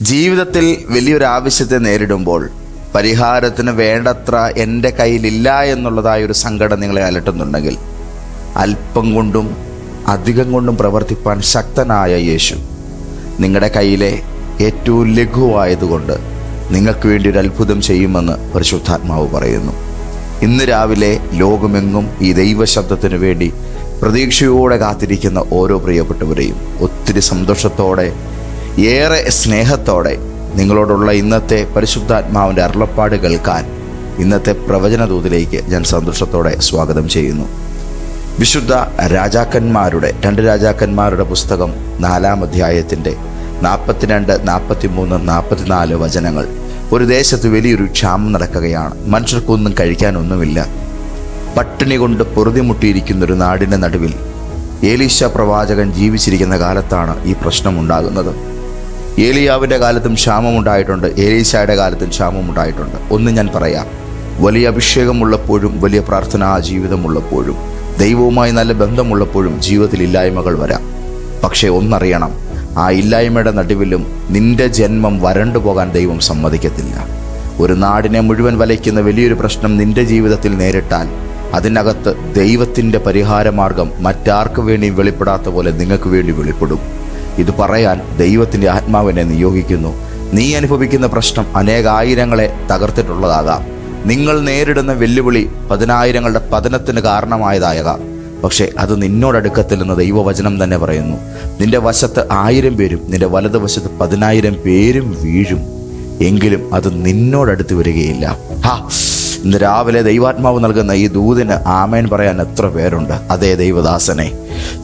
ജീവിതത്തിൽ വലിയൊരു ആവശ്യത്തെ നേരിടുമ്പോൾ പരിഹാരത്തിന് വേണ്ടത്ര എന്റെ കയ്യിലില്ല എന്നുള്ളതായ ഒരു സങ്കടം നിങ്ങളെ അലട്ടുന്നുണ്ടെങ്കിൽ അല്പം കൊണ്ടും അധികം കൊണ്ടും പ്രവർത്തിപ്പാൻ ശക്തനായ യേശു നിങ്ങളുടെ കയ്യിലെ ഏറ്റവും ലഘുവായതുകൊണ്ട് നിങ്ങൾക്ക് വേണ്ടി ഒരു അത്ഭുതം ചെയ്യുമെന്ന് പരിശുദ്ധാത്മാവ് പറയുന്നു. ഇന്ന് രാവിലെ ലോകമെങ്ങും ഈ ദൈവശബ്ദത്തിന് വേണ്ടി പ്രതീക്ഷയോടെ കാത്തിരിക്കുന്ന ഓരോ പ്രിയപ്പെട്ടവരെയും ഒത്തിരി സന്തോഷത്തോടെ ഏറെ സ്നേഹത്തോടെ നിങ്ങളോടുള്ള ഇന്നത്തെ പരിശുദ്ധാത്മാവിന്റെ അരുളപ്പാട് കേൾക്കാൻ ഇന്നത്തെ പ്രവചനദൂതിലേക്ക് ഞാൻ സന്തോഷത്തോടെ സ്വാഗതം ചെയ്യുന്നു. വിശുദ്ധ രാജാക്കന്മാരുടെ രണ്ട് രാജാക്കന്മാരുടെ പുസ്തകം നാലാം അധ്യായത്തിന്റെ നാൽപ്പത്തിരണ്ട് നാൽപ്പത്തിമൂന്ന് നാൽപ്പത്തിനാല് വചനങ്ങൾ. ഒരു ദേശത്ത് വലിയൊരു ക്ഷാമം നടക്കുകയാണ്. മനുഷ്യർക്കൊന്നും കഴിക്കാനൊന്നുമില്ല പട്ടിണി കൊണ്ട് പൊറുതിമുട്ടിയിരിക്കുന്ന ഒരു നാടിന്റെ നടുവിൽ ഏലീശ പ്രവാചകൻ ജീവിച്ചിരിക്കുന്ന കാലത്താണ് ഈ പ്രശ്നം ഉണ്ടാകുന്നത്. ഏലിയാവിന്റെ കാലത്തും ക്ഷാമമുണ്ടായിട്ടുണ്ട് ഏലീശായുടെ കാലത്തും ക്ഷാമമുണ്ടായിട്ടുണ്ട്. ഒന്ന് ഞാൻ പറയാം. വലിയ അഭിഷേകമുള്ളപ്പോഴും വലിയ പ്രാർത്ഥനാ ജീവിതമുള്ളപ്പോഴും ദൈവവുമായി നല്ല ബന്ധമുള്ളപ്പോഴും ജീവിതത്തിൽ ഇല്ലായ്മകൾ വരാം. പക്ഷേ ഒന്നറിയണം ആ ഇല്ലായ്മയുടെ നടുവിലും നിന്റെ ജന്മം വരണ്ടു പോകാൻ ദൈവം സമ്മതിക്കത്തില്ല. ഒരു നാടിനെ മുഴുവൻ വലയ്ക്കുന്ന വലിയൊരു പ്രശ്നം നിന്റെ ജീവിതത്തിൽ നേരിട്ടാൽ അതിനകത്ത് ദൈവത്തിന്റെ പരിഹാരമാർഗം മറ്റാർക്ക് വേണ്ടിയും വെളിപ്പെടാത്ത പോലെ നിങ്ങൾക്ക് വേണ്ടി വെളിപ്പെടും. ഇത് പറയാൻ ദൈവത്തിന്റെ ആത്മാവിനെ നിയോഗിക്കുന്നു. നീ അനുഭവിക്കുന്ന പ്രശ്നം അനേകായിരങ്ങളെ തകർത്തിട്ടുള്ളതാകാം. നിങ്ങൾ നേരിടുന്ന വെല്ലുവിളി പതിനായിരങ്ങളുടെ പതനത്തിന് കാരണമായതായകാം പക്ഷേ അത് നിന്നോടടുക്കത്തില്ലെന്ന് ദൈവവചനം തന്നെ പറയുന്നു. നിന്റെ വശത്ത് ആയിരം പേരും നിന്റെ വലതുവശത്ത് പതിനായിരം പേരും വീഴും. എങ്കിലും അത് നിന്നോടടുത്ത് വരികയില്ല. ഹാ ഇന്ന് രാവിലെ ദൈവാത്മാവ് നൽകുന്ന ഈ ദൂതിന് ആമേൻ പറയാൻ എത്ര പേരുണ്ട്. അതേ ദൈവദാസനെ.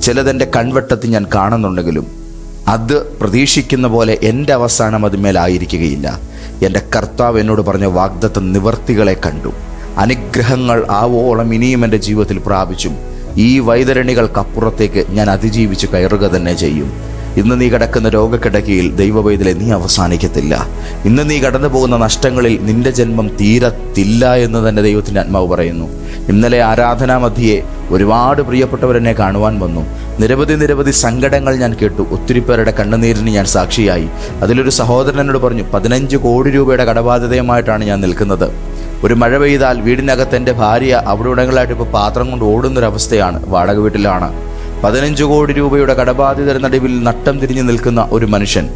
ചിലതെന്റെ കൺവെട്ടത്തിൽ ഞാൻ കാണുന്നുണ്ടെങ്കിലും അത് പ്രതീക്ഷിക്കുന്ന പോലെ എന്റെ അവസാനം അതുമേലായിരിക്കുകയില്ല എന്റെ കർത്താവ് എന്നോട് പറഞ്ഞ വാഗ്ദത്ത നിവർത്തികളെ കണ്ടു. അനുഗ്രഹങ്ങൾ ആവോളം ഇനിയും എന്റെ ജീവിതത്തിൽ പ്രാപിച്ചും. ഈ വൈതരണികൾക്കപ്പുറത്തേക്ക് ഞാൻ അതിജീവിച്ച് കയറുക തന്നെ ചെയ്യും. ഇന്ന് നീ കിടക്കുന്ന രോഗക്കിടക്കയിൽ ദൈവവൈതലെ നീ അവസാനിക്കത്തില്ല. ഇന്ന് നീ കടന്നു പോകുന്ന നഷ്ടങ്ങളിൽ നിന്റെ ജന്മം തീരത്തില്ല എന്ന് തന്നെ ദൈവത്തിന്റെ ആത്മാവ് പറയുന്നു. ഇന്നലെ ആരാധനാ മധ്യയെ ഒരുപാട് പ്രിയപ്പെട്ടവരെന്നെ കാണുവാൻ വന്നു. നിരവധി നിരവധി സങ്കടങ്ങൾ ഞാൻ കേട്ടു. ഒത്തിരി പേരുടെ കണ്ണുനീരിന് ഞാൻ സാക്ഷിയായി. അതിലൊരു സഹോദരൻ എന്നോട് പറഞ്ഞു പതിനഞ്ച് കോടി രൂപയുടെ കടബാധ്യതയുമായിട്ടാണ് ഞാൻ നിൽക്കുന്നത്. ഒരു മഴ പെയ്താൽ വീടിനകത്ത് എന്റെ ഭാര്യ അവിടെ ഇപ്പോൾ പാത്രം കൊണ്ട് ഓടുന്നൊരവസ്ഥയാണ്. വാടക വീട്ടിലാണ്. പതിനഞ്ച് കോടി രൂപയുടെ കടബാധിതരുടെ നടുവിൽ നട്ടം തിരിഞ്ഞു നിൽക്കുന്ന ഒരു മനുഷ്യൻ.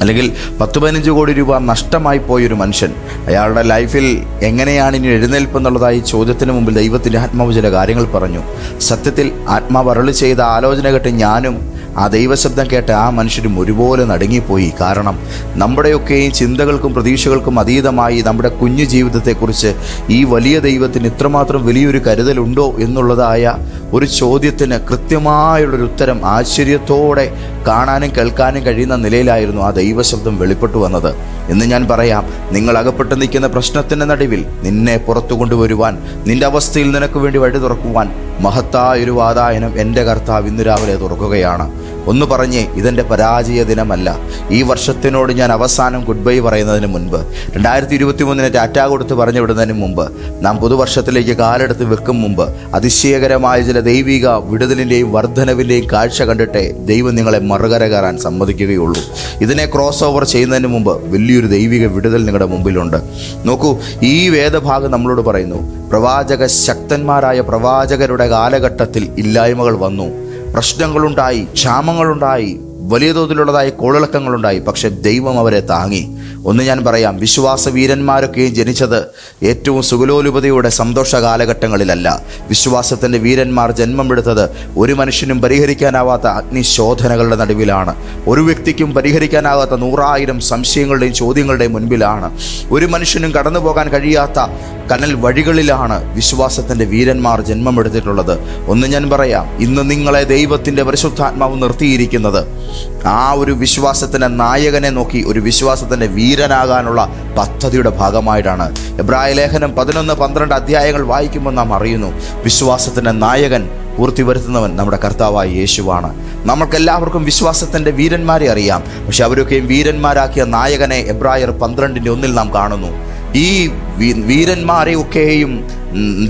അല്ലെങ്കിൽ പത്ത് പതിനഞ്ച് കോടി രൂപ നഷ്ടമായി പോയൊരു മനുഷ്യൻ അയാളുടെ ലൈഫിൽ എങ്ങനെയാണ് ഇനി എഴുന്നേൽപ്പ് എന്നുള്ളതായി ചോദ്യത്തിന് മുമ്പിൽ ദൈവത്തിന്റെ ആത്മാവ് ചില കാര്യങ്ങൾ പറഞ്ഞു. സത്യത്തിൽ ആത്മാവ് അരളി ചെയ്ത ആലോചന കെട്ട് ഞാനും ആ ദൈവശബ്ദം കേട്ട് ആ മനുഷ്യരും ഒരുപോലെ നടുങ്ങിപ്പോയി. കാരണം നമ്മുടെയൊക്കെയും ചിന്തകൾക്കും പ്രതീക്ഷകൾക്കും അതീതമായി നമ്മുടെ കുഞ്ഞു ജീവിതത്തെക്കുറിച്ച് ഈ വലിയ ദൈവത്തിന് ഇത്രമാത്രം വലിയൊരു കരുതലുണ്ടോ എന്നുള്ളതായ ഒരു ചോദ്യത്തിന് കൃത്യമായുള്ളൊരു ഉത്തരം ആശ്ചര്യത്തോടെ കാണാനും കേൾക്കാനും കഴിയുന്ന നിലയിലായിരുന്നു ആ ദൈവശബ്ദം വെളിപ്പെട്ടു വന്നത്. എന്ന് ഞാൻ പറയാം നിങ്ങൾ അകപ്പെട്ട് നിൽക്കുന്ന പ്രശ്നത്തിന്റെ നടുവിൽ നിന്നെ പുറത്തു കൊണ്ടുവരുവാൻ നിന്റെ അവസ്ഥയിൽ നിനക്ക് വേണ്ടി വഴി തുറക്കുവാൻ മഹത്തായൊരു വാതായനം എന്റെ കർത്താവ് ഇന്ന് രാവിലെ തുറക്കുകയാണ്. ഒന്ന് പറഞ്ഞേ ഇതെന്റെ പരാജയ ദിനമല്ല. ഈ വർഷത്തിനോട് ഞാൻ അവസാനം ഗുഡ് ബൈ പറയുന്നതിന് മുൻപ് രണ്ടായിരത്തി ഇരുപത്തി മൂന്നിന് ടാറ്റ കൊടുത്ത് പറഞ്ഞു വിടുന്നതിന് മുമ്പ് നാം പുതുവർഷത്തിലേക്ക് കാലെടുത്ത് വെക്കും മുമ്പ് അതിശയകരമായ ചില ദൈവിക വിടുതലിന്റെയും വർധനവിന്റെയും കാഴ്ച കണ്ടിട്ടേ ദൈവം നിങ്ങളെ മറുകര കയറാൻ സമ്മതിക്കുകയുള്ളൂ. ഇതിനെ ക്രോസ് ഓവർ ചെയ്യുന്നതിന് മുമ്പ് വലിയൊരു ദൈവിക വിടുതൽ നിങ്ങളുടെ മുമ്പിലുണ്ട്. നോക്കൂ ഈ വേദഭാഗം നമ്മളോട് പറയുന്നു പ്രവാചക ശക്തന്മാരായ പ്രവാചകരുടെ കാലഘട്ടത്തിൽ ഇല്ലായ്മകൾ വന്നു. പ്രശ്നങ്ങളുണ്ടായി ക്ഷാമങ്ങളുണ്ടായി വലിയ തോതിലുള്ളതായ കോളിളക്കങ്ങളുണ്ടായി. പക്ഷെ ദൈവം അവരെ താങ്ങി. ഒന്ന് ഞാൻ പറയാം വിശ്വാസ വീരന്മാരൊക്കെയും ജനിച്ചത് ഏറ്റവും സുഗലോലുപതയുടെ സന്തോഷ കാലഘട്ടങ്ങളിലല്ല. വിശ്വാസത്തിന്റെ വീരന്മാർ ജന്മമെടുത്തത് ഒരു മനുഷ്യനും പരിഹരിക്കാനാവാത്ത അഗ്നിശോധനകളുടെ നടുവിലാണ്. ഒരു വ്യക്തിക്കും പരിഹരിക്കാനാവാത്ത നൂറായിരം സംശയങ്ങളുടെയും ചോദ്യങ്ങളുടെയും മുൻപിലാണ്. ഒരു മനുഷ്യനും കടന്നു പോകാൻ കഴിയാത്ത കനൽ വഴികളിലാണ് വിശ്വാസത്തിന്റെ വീരന്മാർ ജന്മമെടുത്തിട്ടുള്ളത് ഒന്ന് ഞാൻ പറയാം ഇന്ന് നിങ്ങളെ ദൈവത്തിന്റെ പരിശുദ്ധാത്മാവ് നിർത്തിയിരിക്കുന്നത് ആ ഒരു വിശ്വാസത്തിന്റെ നായകനെ നോക്കി ഒരു വിശ്വാസത്തിന്റെ വീരനാകാനുള്ള പദ്ധതിയുടെ ഭാഗമായിട്ടാണ്. എബ്രായ ലേഖനം പതിനൊന്ന് പന്ത്രണ്ട് അധ്യായങ്ങൾ വായിക്കുമ്പോൾ നാം അറിയുന്നു വിശ്വാസത്തിന്റെ നായകൻ പൂർത്തി വരുത്തുന്നവൻ നമ്മുടെ കർത്താവായ യേശുവാണ്. നമ്മൾക്കെല്ലാവർക്കും വിശ്വാസത്തിന്റെ വീരന്മാരെ അറിയാം. പക്ഷെ അവരൊക്കെയും വീരന്മാരാക്കിയ നായകനെ എബ്രായർ പന്ത്രണ്ടിന്റെ ഒന്നിൽ നാം കാണുന്നു. ഈ വീരന്മാരെയൊക്കെയും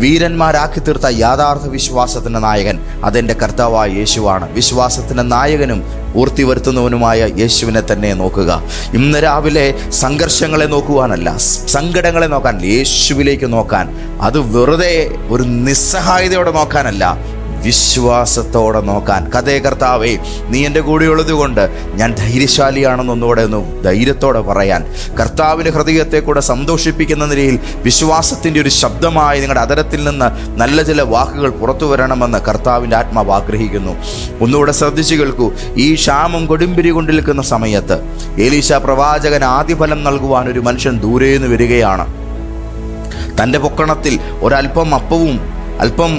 വീരന്മാരാക്കി തീർത്ത യാഥാർത്ഥ വിശ്വാസത്തിന്റെ നായകൻ അതെന്റെ കർത്താവായ യേശുവാണ്. വിശ്വാസത്തിന്റെ നായകനും പൂർത്തി വരുത്തുന്നവനുമായ യേശുവിനെ തന്നെ നോക്കുക. ഇന്ന് രാവിലെ സംഘർഷങ്ങളെ നോക്കുവാനല്ല സങ്കടങ്ങളെ നോക്കാൻ യേശുവിലേക്ക് നോക്കാൻ അത് വെറുതെ ഒരു നിസ്സഹായതയോടെ നോക്കാനല്ല വിശ്വാസത്തോടെ നോക്കാൻ. കഥേ കർത്താവേ നീ എന്റെ കൂടെയുള്ളത് കൊണ്ട് ഞാൻ ധൈര്യശാലിയാണെന്ന് ഒന്നുകൂടെ ഒന്ന് ധൈര്യത്തോടെ പറയാൻ. കർത്താവിന്റെ ഹൃദയത്തെ കൂടെ സന്തോഷിപ്പിക്കുന്ന നിലയിൽ വിശ്വാസത്തിന്റെ ഒരു ശബ്ദമായി നിങ്ങളുടെ അതരത്തിൽ നിന്ന് നല്ല ചില വാക്കുകൾ പുറത്തു വരണമെന്ന് കർത്താവിന്റെ ആത്മാവ് ആഗ്രഹിക്കുന്നു. ഒന്നുകൂടെ ശ്രദ്ധിച്ചു കേൾക്കൂ ഈ ക്ഷാമം കൊടുമ്പിരി കൊണ്ടിരിക്കുന്ന സമയത്ത് ഏലീശ പ്രവാചകൻ ആദ്യഫലം നൽകുവാൻ ഒരു മനുഷ്യൻ ദൂരേന്ന് വരികയാണ്. തന്റെ പൊക്കണത്തിൽ ഒരല്പം അപ്പവും അല്പം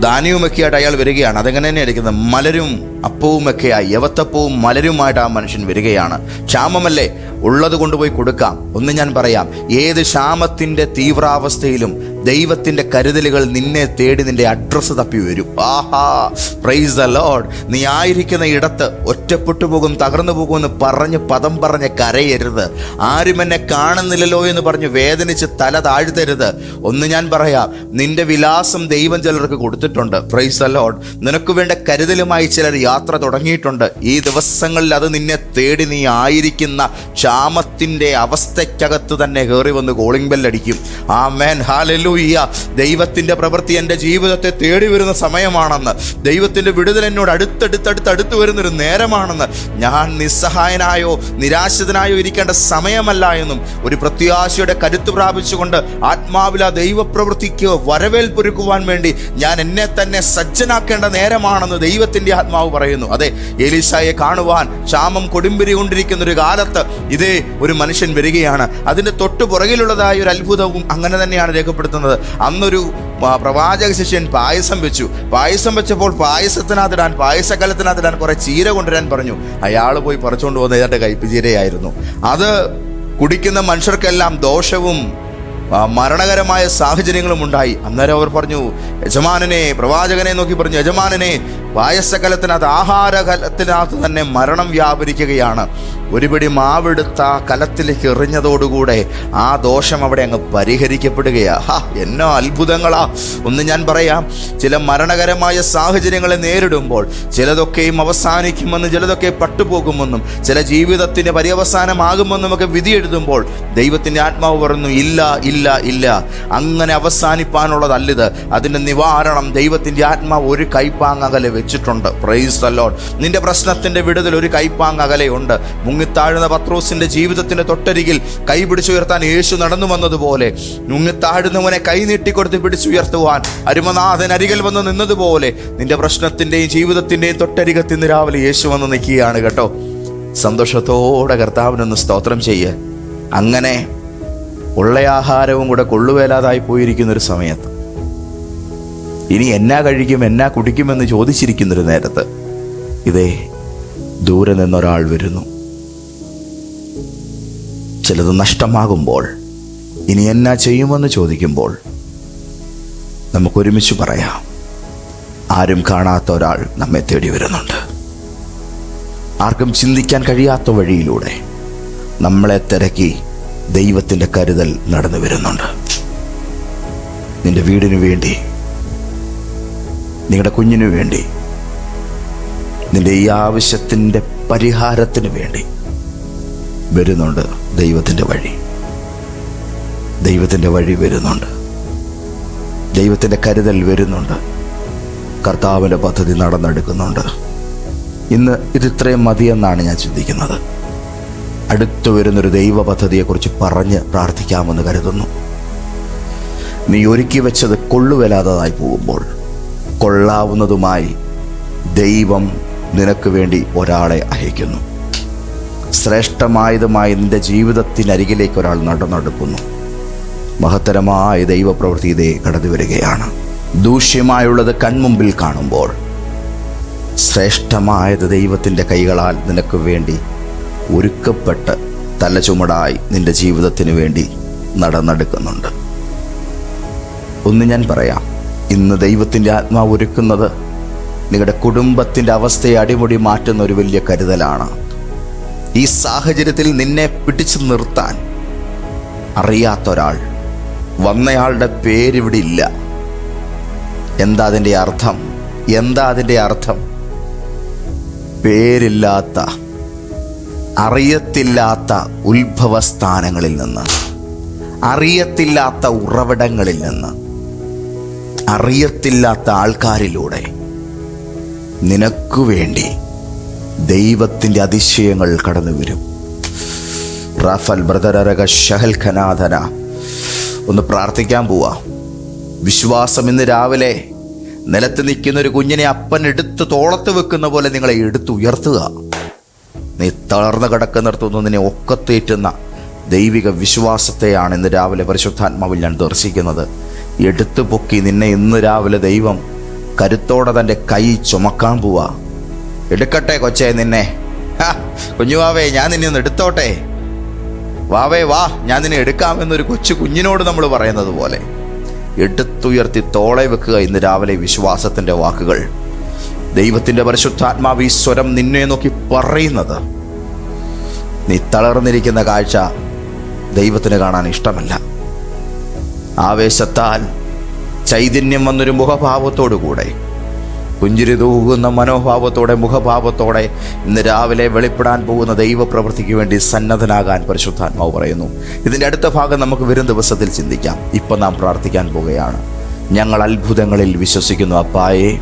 ദാനിയുമൊക്കെയായിട്ട് അയാൾ വരികയാണ്. അതെങ്ങനെ തന്നെ ഇരിക്കുന്നത് മലരും അപ്പവുമൊക്കെയായി യവത്തപ്പവും മലരുമായിട്ട് ആ മനുഷ്യൻ വരികയാണ്. ക്ഷാമമല്ലേ? ഉള്ളത് കൊണ്ടുപോയി കൊടുക്കാം. ഒന്ന് ഞാൻ പറയാം. ഏത് ക്ഷാമത്തിന്റെ തീവ്രാവസ്ഥയിലും ദൈവത്തിന്റെ കരുതലുകൾ നിന്നെ തേടി നിന്റെ അഡ്രസ്സ് തപ്പി വരും. ആഹാ പ്രൈസ് ദ ലോഡ് നീ ആയിരിക്കുന്ന ഇടത്ത് ഒറ്റപ്പെട്ടു പോകും തകർന്നു പോകുമെന്ന് പറഞ്ഞ് പദം പറഞ്ഞ് കരയരുത്. ആരും എന്നെ കാണുന്നില്ലല്ലോ എന്ന് പറഞ്ഞ് വേദനിച്ച് തല താഴ്ത്തരുത്. ഒന്ന് ഞാൻ പറയാം. നിന്റെ വിലാസം ദൈവം ചിലർക്ക് കൊടുത്തിട്ടുണ്ട്. പ്രൈസ് ദ ലോഡ് നിനക്ക് വേണ്ട കരുതലുമായി ചിലർ യാത്ര തുടങ്ങിയിട്ടുണ്ട്. ഈ ദിവസങ്ങളിൽ അത് നിന്നെ തേടി നീ ആയിരിക്കുന്ന ക്ഷാമത്തിന്റെ അവസ്ഥയ്ക്കകത്ത് തന്നെ കയറി വന്ന് കോളിംഗ് ബെല്ലടിക്കും ആ മേൻ ഹാലല്ലൂയ്യ ദൈവത്തിന്റെ പ്രവൃത്തി എന്റെ ജീവിതത്തെ തേടി വരുന്ന സമയമാണെന്ന്. ദൈവത്തിന്റെ വിടുതൽ എന്നോട് അടുത്തടുത്തടുത്ത് അടുത്ത് വരുന്നൊരു നേരമാണെന്ന്. ഞാൻ നിസ്സഹായനായോ നിരാശിതനായോ ഇരിക്കേണ്ട സമയമല്ല എന്നും ഒരു പ്രത്യാശയുടെ കരുത്ത് പ്രാപിച്ചുകൊണ്ട് ആത്മാവില ദൈവപ്രവൃത്തിക്ക് വരവേൽപ്പൊരുക്കുവാൻ വേണ്ടി ഞാൻ എന്നെ തന്നെ സജ്ജനാക്കേണ്ട നേരമാണെന്ന് ദൈവത്തിന്റെ ആത്മാവ് പറയുന്നു. അതെ എലീശായെ കാണുവാൻ ക്ഷാമം കൊടുമ്പിരി കൊണ്ടിരിക്കുന്ന ഒരു കാലത്ത് ഇതേ ഒരു മനുഷ്യൻ വരികയാണ്. അതിന്റെ തൊട്ടു പുറകിലുള്ളതായ ഒരു അത്ഭുതവും അങ്ങനെ തന്നെയാണ് രേഖപ്പെടുത്തുന്നത്. അന്നൊരു പ്രവാചക ശിഷ്യൻ പായസം വെച്ചു. പായസം വെച്ചപ്പോൾ പായസത്തിനകത്തിടാൻ പായസക്കലത്തിനകത്തിടാൻ കുറെ ചീര കൊണ്ടുവരാൻ പറഞ്ഞു. അയാൾ പോയി പറിച്ചുകൊണ്ട് പോകുന്ന ഏതാണ്ട് കയ്പ് അത് കുടിക്കുന്ന മനുഷ്യർക്കെല്ലാം ദോഷവും മരണകരമായ സാഹചര്യങ്ങളും ഉണ്ടായി. അന്നേരം അവർ പറഞ്ഞു യജമാനനെ പ്രവാചകനെ നോക്കി പറഞ്ഞു. യജമാനനെ പായസകലത്തിനകത്ത് ആഹാരകലത്തിനകത്ത് തന്നെ മരണം വ്യാപരിക്കുകയാണ്. ഒരു പിടി മാവെടുത്ത കലത്തിലേക്ക് എറിഞ്ഞതോടുകൂടെ ആ ദോഷം അവിടെ അങ്ങ് പരിഹരിക്കപ്പെടുകയാ. ഹാ എന്നോ അത്ഭുതങ്ങളാ. ഒന്ന് ഞാൻ പറയാം ചില മരണകരമായ സാഹചര്യങ്ങളെ നേരിടുമ്പോൾ ചിലതൊക്കെയും അവസാനിക്കുമെന്നും ചിലതൊക്കെ പട്ടുപോകുമെന്നും ചില ജീവിതത്തിന് പര്യവസാനമാകുമെന്നും ഒക്കെ വിധി എഴുതുമ്പോൾ ദൈവത്തിന്റെ ആത്മാവ് പറഞ്ഞു ഇല്ല ഇല്ല ഇല്ല. അങ്ങനെ അവസാനിപ്പാനുള്ളതല്ലിത്. അതിന്റെ നിവാരണം ദൈവത്തിന്റെ ആത്മാവ് ഒരു കൈപ്പാങ് അകലെ വെച്ചിട്ടുണ്ട്. പ്രൈസ് ലോർഡ് നിന്റെ പ്രശ്നത്തിന്റെ വിടുതൽ ഒരു കൈപ്പാങ് അകലെയുണ്ട്. മുങ്ങിത്താഴുന്ന പത്രോസിന്റെ ജീവിതത്തിന്റെ തൊട്ടരികിൽ കൈ പിടിച്ചുയർത്താൻ യേശു നടന്നു വന്നതുപോലെ മുങ്ങിത്താഴുന്നവനെ കൈ നീട്ടിക്കൊടുത്ത് പിടിച്ചുയർത്തുവാൻ അരുമനാഥൻ അരികിൽ വന്ന് നിന്നതുപോലെ നിന്റെ പ്രശ്നത്തിന്റെയും ജീവിതത്തിന്റെയും തൊട്ടരികത്ത് രാവിലെ യേശു വന്ന് നിൽക്കുകയാണ് കേട്ടോ. സന്തോഷത്തോടെ കർത്താവിനൊന്ന് സ്തോത്രം ചെയ്യ്. അങ്ങനെ ഉള്ള ആഹാരവും കൂടെ കൊള്ളുവേലാതായി പോയിരിക്കുന്ന ഒരു സമയത്ത് ഇനി എന്നാ കഴിക്കും എന്നാ കുടിക്കുമെന്ന് ചോദിച്ചിരിക്കുന്നൊരു നേരത്ത് ഇതേ ദൂരെ നിന്നൊരാൾ വരുന്നു. ചിലത് നഷ്ടമാകുമ്പോൾ ഇനി എന്നാ ചെയ്യുമെന്ന് ചോദിക്കുമ്പോൾ നമുക്കൊരുമിച്ച് പറയാം. ആരും കാണാത്ത ഒരാൾ നമ്മെ തേടി വരുന്നുണ്ട്. ആർക്കും ചിന്തിക്കാൻ കഴിയാത്ത വഴിയിലൂടെ നമ്മളെ തിരക്കി ദൈവത്തിന്റെ കരുതൽ നടന്നു വരുന്നുണ്ട്. നിന്റെ വീടിനു വേണ്ടി നിങ്ങളുടെ കുഞ്ഞിനു വേണ്ടി നിന്റെ ഈ ആവശ്യത്തിന്റെ പരിഹാരത്തിന് വേണ്ടി വരുന്നുണ്ട് ദൈവത്തിന്റെ വഴി. ദൈവത്തിന്റെ വഴി വരുന്നുണ്ട്. ദൈവത്തിന്റെ കരുതൽ വരുന്നുണ്ട്. കർത്താവിന്റെ പദ്ധതി നടന്നെടുക്കുന്നുണ്ട്. ഇന്ന് ഇത് ഇത്രയും മതിയെന്നാണ് ഞാൻ ചിന്തിക്കുന്നത്. അടുത്തു വരുന്നൊരു ദൈവ പദ്ധതിയെക്കുറിച്ച് പറഞ്ഞ് പ്രാർത്ഥിക്കാമെന്ന് കരുതുന്നു. നീ ഒരുക്കി വെച്ചത് കൊള്ളുവലാതായി പോകുമ്പോൾ കൊള്ളാവുന്നതുമായി ദൈവം നിനക്ക് വേണ്ടി ഒരാളെ അയക്കുന്നു. ശ്രേഷ്ഠമായതുമായി നിന്റെ ജീവിതത്തിനരികിലേക്ക് ഒരാൾ നടന്നെടുക്കുന്നു മഹത്തരമായ ദൈവപ്രവൃത്തി ഇതേ കടന്നു വരികയാണ്. ദൂഷ്യമായുള്ളത് കൺമുമ്പിൽ കാണുമ്പോൾ. ശ്രേഷ്ഠമായത് ദൈവത്തിന്റെ കൈകളാൽ നിനക്ക് വേണ്ടി ഒരുക്കപ്പെട്ട് തലചുമടായി നിന്റെ ജീവിതത്തിന് വേണ്ടി നടന്നെടുക്കുന്നുണ്ട് ഒന്ന് ഞാൻ പറയാം. ഇന്ന് ദൈവത്തിന്റെ ആത്മാവ് ഒരുക്കുന്നത് നിങ്ങളുടെ കുടുംബത്തിന്റെ അവസ്ഥയെ അടിമുടി മാറ്റുന്ന ഒരു വലിയ കരുതലാണ്. ഈ സാഹചര്യത്തിൽ നിന്നെ പിടിച്ചു നിർത്താൻ അറിയാത്ത ഒരാൾ വന്നയാളുടെ പേരിവിടെ ഇല്ല. എന്താ അതിന്റെ അർത്ഥം? എന്താ അതിന്റെ അർത്ഥം? പേരില്ലാത്ത അറിയത്തില്ലാത്ത ഉത്ഭവസ്ഥാനങ്ങളിൽ നിന്ന് അറിയത്തില്ലാത്ത ഉറവിടങ്ങളിൽ നിന്ന് അറിയത്തില്ലാത്ത ആൾക്കാരിലൂടെ നിനക്കു വേണ്ടി ദൈവത്തിന്റെ അതിശയങ്ങൾ കടന്നു വരും റാഫൽ ബ്രദരക ഷഹൽ ഖനാഥന ഒന്ന് പ്രാർത്ഥിക്കാൻ പോവാ. വിശ്വാസം ഇന്ന് രാവിലെ നിലത്ത് നിൽക്കുന്ന ഒരു കുഞ്ഞിനെ അപ്പൻ എടുത്ത് തോളത്ത് വെക്കുന്ന പോലെ നിങ്ങളെ എടുത്ത് ഉയർത്തുക. നീ തളർന്നു കിടക്കുന്നിടത്തുനിന്ന് നിന്നെ ഒക്കത്തേറ്റുന്ന ദൈവിക വിശ്വാസത്തെയാണ് ഇന്ന് രാവിലെ പരിശുദ്ധാത്മാവിൽ ഞാൻ ദർശിക്കുന്നത്. എടുത്തു പൊക്കി നിന്നെ ഇന്ന് രാവിലെ ദൈവം കരുത്തോടെ തന്റെ കൈ ചുമക്കാൻ പോവാ. എടുക്കട്ടെ കൊച്ചേ നിന്നെ. കുഞ്ഞുവാവേ ഞാൻ നിന്നെ ഒന്ന് എടുത്തോട്ടെ. വാവേ വാ ഞാൻ നിന്നെ എടുക്കാമെന്നൊരു കൊച്ചു കുഞ്ഞിനോട് നമ്മൾ പറയുന്നത് പോലെ. എടുത്തുയർത്തി തോളെ വെക്കുക ഇന്ന് രാവിലെ വിശ്വാസത്തിന്റെ വാക്കുകൾ. ദൈവത്തിന്റെ പരിശുദ്ധാത്മാവ് ഈ സ്വരം നിന്നെ നോക്കി പറയുന്നത്. നീ തളർന്നിരിക്കുന്ന കാഴ്ച ദൈവത്തിന് കാണാൻ ഇഷ്ടമല്ല. ആവേശത്താൽ ചൈതന്യം വന്നൊരു മുഖഭാവത്തോടു കൂടെ പുഞ്ചിരി തൂകുന്ന മനോഭാവത്തോടെ മുഖഭാവത്തോടെ ഇന്ന് രാവിലെ വെളിപ്പെടാൻ പോകുന്ന ദൈവപ്രവൃത്തിക്ക് വേണ്ടി സന്നദ്ധനാകാൻ പരിശുദ്ധാത്മാവ് പറയുന്നു. ഇതിന്റെ അടുത്ത ഭാഗം നമുക്ക് വരും ദിവസത്തിൽ ചിന്തിക്കാം. ഇപ്പം നാം പ്രാർത്ഥിക്കാൻ പോവുകയാണ്. ഞങ്ങൾ അത്ഭുതങ്ങളിൽ വിശ്വസിക്കുന്നു അപ്പായേ.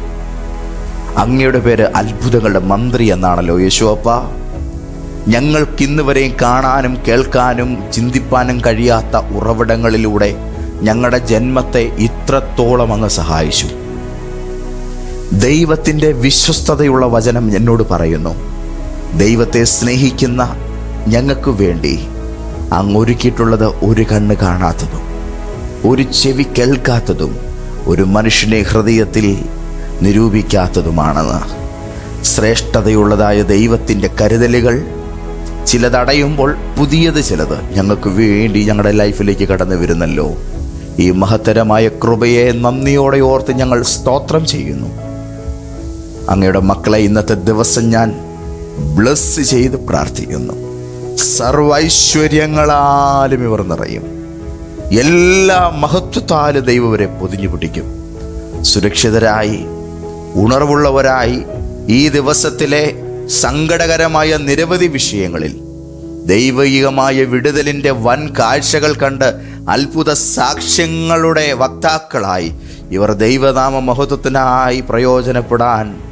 അങ്ങയുടെ പേര് അത്ഭുതങ്ങളുടെ മന്ത്രി എന്നാണല്ലോ യേശു അപ്പ. ഞങ്ങൾക്കിന്ന് വരെയും കാണാനും കേൾക്കാനും ചിന്തിപ്പാനും കഴിയാത്ത ഉറവിടങ്ങളിലൂടെ ഞങ്ങളുടെ ജന്മത്തെ ഇത്രത്തോളം അങ്ങ് സഹായിച്ചു. ദൈവത്തിന്റെ വിശ്വസ്തതയുള്ള വചനം എന്നോട് പറയുന്നു ദൈവത്തെ സ്നേഹിക്കുന്ന ഞങ്ങൾക്ക് വേണ്ടി അങ്ങ് ഒരുക്കിയിട്ടുള്ളത് ഒരു കണ്ണ് കാണാത്തതും ഒരു ചെവി കേൾക്കാത്തതും ഒരു മനുഷ്യനെ ഹൃദയത്തിൽ നിരൂപിക്കാത്തതുമാണെന്ന്. ശ്രേഷ്ഠതയുള്ളതായ ദൈവത്തിന്റെ കരുതലുകൾ ചിലതടയുമ്പോൾ പുതിയത് ചിലത് ഞങ്ങൾക്ക് വേണ്ടി ഞങ്ങളുടെ ലൈഫിലേക്ക് കടന്നു വരുന്നല്ലോ. ഈ മഹത്തരമായ കൃപയെ നന്ദിയോടെ ഓർത്ത് ഞങ്ങൾ സ്തോത്രം ചെയ്യുന്നു. അങ്ങയുടെ മക്കളെ ഇന്നത്തെ ദിവസം ഞാൻ ബ്ലസ് ചെയ്ത് പ്രാർത്ഥിക്കുന്നു. സർവൈശ്വര്യങ്ങളാലും ഇവർ നിറയും. എല്ലാ മഹത്വത്താലും ദൈവവരെ പൊതിഞ്ഞു പിടിക്കും. സുരക്ഷിതരായി ഉണർവുള്ളവരായി ഈ ദിവസത്തിലെ സങ്കടകരമായ നിരവധി വിഷയങ്ങളിൽ ദൈവികമായ വിടുതലിന്റെ വൻ കാഴ്ചകൾ കണ്ട് അത്ഭുത സാക്ഷ്യങ്ങളുടെ വക്താക്കളായി. ഇവർ ദൈവനാമ മഹത്വത്തിനായി പ്രയോജനപ്പെടാൻ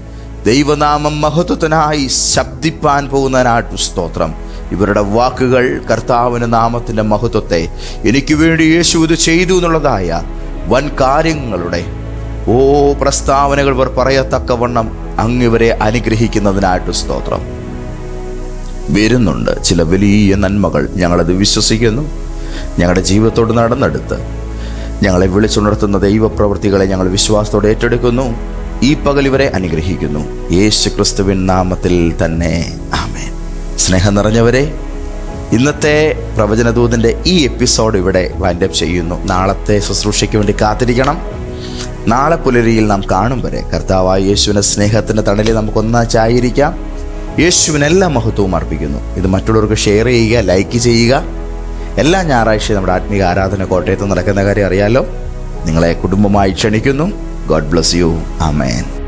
ദൈവനാമം മഹത്വത്തിനായി ശബ്ദിപ്പാൻ പോകുന്നതിനായിട്ട് സ്തോത്രം. ഇവരുടെ വാക്കുകൾ കർത്താവിന് നാമത്തിന്റെ മഹത്വത്തെ എനിക്ക് വേണ്ടി യേശു ഇത് ചെയ്തു എന്നുള്ളതായ വൻ കാര്യങ്ങളുടെ ഓ പ്രസ്താവനകൾ ഇവർ പറയത്തക്കവണ്ണം അങ്ങിവരെ അനുഗ്രഹിക്കുന്നതിനായിട്ട് സ്തോത്രം. വരുന്നുണ്ട് ചില വലിയ നന്മകൾ ഞങ്ങളത് വിശ്വസിക്കുന്നു. ഞങ്ങളുടെ ജീവിതത്തോട് നടന്നെടുത്ത്. ഞങ്ങളെ വിളിച്ചുണർത്തുന്ന ദൈവപ്രവൃത്തികളെ ഞങ്ങൾ വിശ്വാസത്തോടെ ഏറ്റെടുക്കുന്നു. ഈ പകൽ ഇവരെ അനുഗ്രഹിക്കുന്നു. യേശു ക്രിസ്തുവിൻ നാമത്തിൽ തന്നെ. ആമേൻ. സ്നേഹം നിറഞ്ഞവരെ ഇന്നത്തെ പ്രവചനദൂതിന്റെ ഈ എപ്പിസോഡ് ഇവിടെ വൈൻഡപ്പ് ചെയ്യുന്നു. നാളത്തെ ശുശ്രൂഷയ്ക്ക് വേണ്ടി കാത്തിരിക്കണം. നാളെ പുലരിയിൽ നാം കാണും വരെ. കർത്താവായ യേശുവിന്റെ സ്നേഹത്തിന്റെ തണലിൽ നമുക്കൊന്നാച്ചായിരിക്കാം യേശുവിനെല്ലാം മഹത്വവും അർപ്പിക്കുന്നു. ഇത് മറ്റുള്ളവർക്ക് ഷെയർ ചെയ്യുക ലൈക്ക് ചെയ്യുക. എല്ലാ ഞായറാഴ്ചയും നമ്മുടെ ആത്മീക ആരാധന കോട്ടയത്ത് നടക്കുന്ന കാര്യം അറിയാലോ. നിങ്ങളെ കുടുംബമായി ക്ഷണിക്കുന്നു. God bless you amen